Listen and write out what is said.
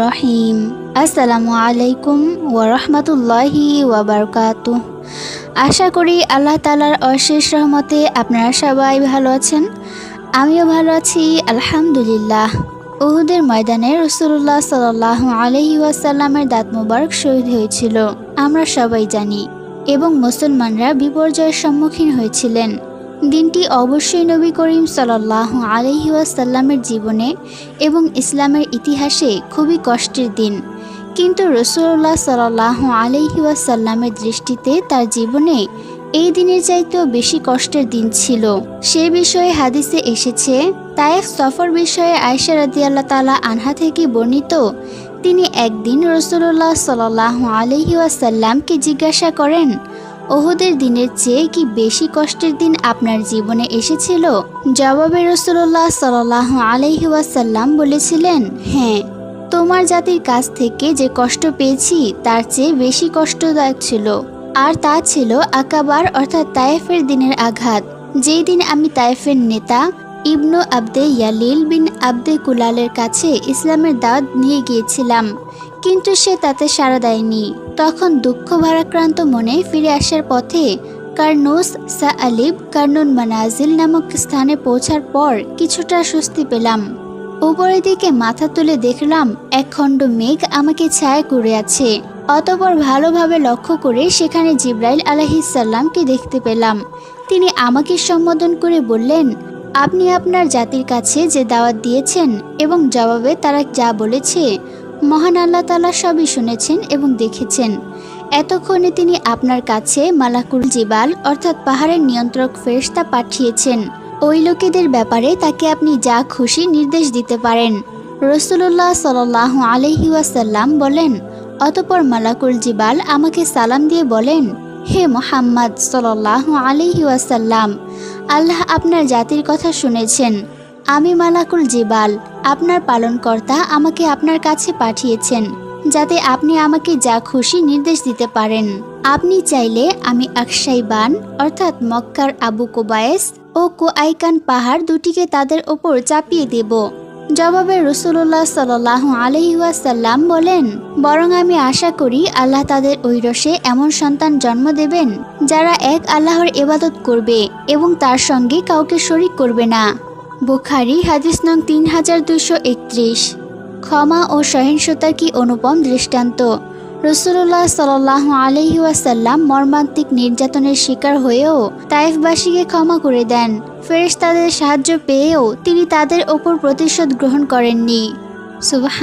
রহিম আসসালামু আলাইকুম আশা করি আল্লাহ তালার অশেষ রহমতে আপনারা সবাই ভালো আছেন। আমিও ভালো আছি, আলহামদুলিল্লাহ। উহুদের ময়দানে রসুল্লাহ সাল আলহি ওয়াসাল্লামের দাঁত মুবারক শহীদ হয়েছিল। আমরা সবাই জানি এবং মুসলমানরা বিপর্যয়ের সম্মুখীন হয়েছিলেন। দিনটি অবশ্যই নবী করিম সাল্লাহ আলহি ওয়াসাল্লামের জীবনে এবং ইসলামের ইতিহাসে খুবই কষ্টের দিন। কিন্তু রসুল্লাহ সাল্লাহ আলহি ওয়াসাল্লামের দৃষ্টিতে তার জীবনে এই দিনের চাইতেও বেশি কষ্টের দিন ছিল। সে বিষয়ে হাদিসে এসেছে তায়েফ সফর বিষয়ে আয়সা রাদিয়াল্লাহ তালা আনহা থেকে বর্ণিত, তিনি একদিন রসুল্লাহ সাল্লাহ আলহি ওয়াসাল্লামকে জিজ্ঞাসা করেন ওহুদের দিনের চেয়ে কি বেশি কষ্টের দিন আপনার জীবনে এসেছিল? জবাবে রসুল্লাহ সাল্লাহ আলহি ওয়াসাল্লাম বলেছিলেন হ্যাঁ তোমার জাতির কাছ থেকে যে কষ্ট পেয়েছি, তার চেয়ে বেশি কষ্টদায়ক ছিল। আর তা ছিল আকাবার অর্থাৎ তায়েফের দিনের আঘাত। যেই দিন আমি তায়েফের নেতা ইবনু আবদে ইয়ালিল বিন আবদে কুলালের কাছে ইসলামের দাওয়াত নিয়ে গিয়েছিলাম। কিন্তু সে তাতে সাড়া দেয়নি। তখন দুঃখ ভারাক্রান্ত মনে ফিরে আসার পথে কার্নুস সা আলিব কার্নুন মানাজিল নামক স্থানে পৌঁছার পর কিছুটা স্বস্তি পেলাম। উপরের দিকে মাথা তুলে দেখলাম, এক খণ্ড মেঘ আমাকে ছায়া করে আছে। অতপর ভালোভাবে লক্ষ্য করে সেখানে জিব্রাইল আলহিসাল্লামকে দেখতে পেলাম। তিনি আমাকে সম্বোধন করে বললেন আপনি আপনার জাতির কাছে যে দাওয়াত দিয়েছেন এবং জবাবে তারা যা বলেছে, মহান আল্লাহ তালা সবই শুনেছেন এবং দেখেছেন। এতক্ষণে তিনি আপনার কাছে মালাকুল জিবাল অর্থাৎ পাহাড়ের নিয়ন্ত্রক ফেরস্তা পাঠিয়েছেন। ওই লোকেদের ব্যাপারে তাকে আপনি যা খুশি নির্দেশ দিতে পারেন। রসুল্লাহ সাল আলহি বলেন, অতপর মালাকুল জিবাল আমাকে সালাম দিয়ে বলেন, হে মোহাম্মদ সাল্লাহ আলহি আল্লাহ আপনার জাতির কথা শুনেছেন। আমি মালাকুল জিবাল, আপনার পালনকর্তা আমাকে আপনার কাছে পাঠিয়েছেন, যাতে আপনি আমাকে যা খুশি নির্দেশ দিতে পারেন। আপনি চাইলে আমি আকসাইবান অর্থাৎ মক্কার আবু কোবায়েস ও কোয়াইকান পাহাড় দুটিকে তাদের ওপর চাপিয়ে দেব। জবাবে রসুল্লাহ সাল আলহিহাসাল্লাম বলেন, বরং আমি আশা করি আল্লাহ তাদের ঐরসে এমন সন্তান জন্ম দেবেন, যারা এক আল্লাহর এবাদত করবে এবং তার সঙ্গে কাউকে শরিক করবে না। বুখারি, হাদিস নং তিন হাজার দুশো একত্রিশ। ক্ষমা ও সহিংসতার কি অনুপম দৃষ্টান্ত? রসুল্লাহ সাল আলহি ওয়াসাল্লাম মর্মান্তিক নির্যাতনের শিকার হয়েও তাইফবাসীকে ক্ষমা করে দেন। ফেরেশ তাদের সাহায্য পেয়েও তিনি তাদের ওপর প্রতিশোধ গ্রহণ করেননি। সুবাহ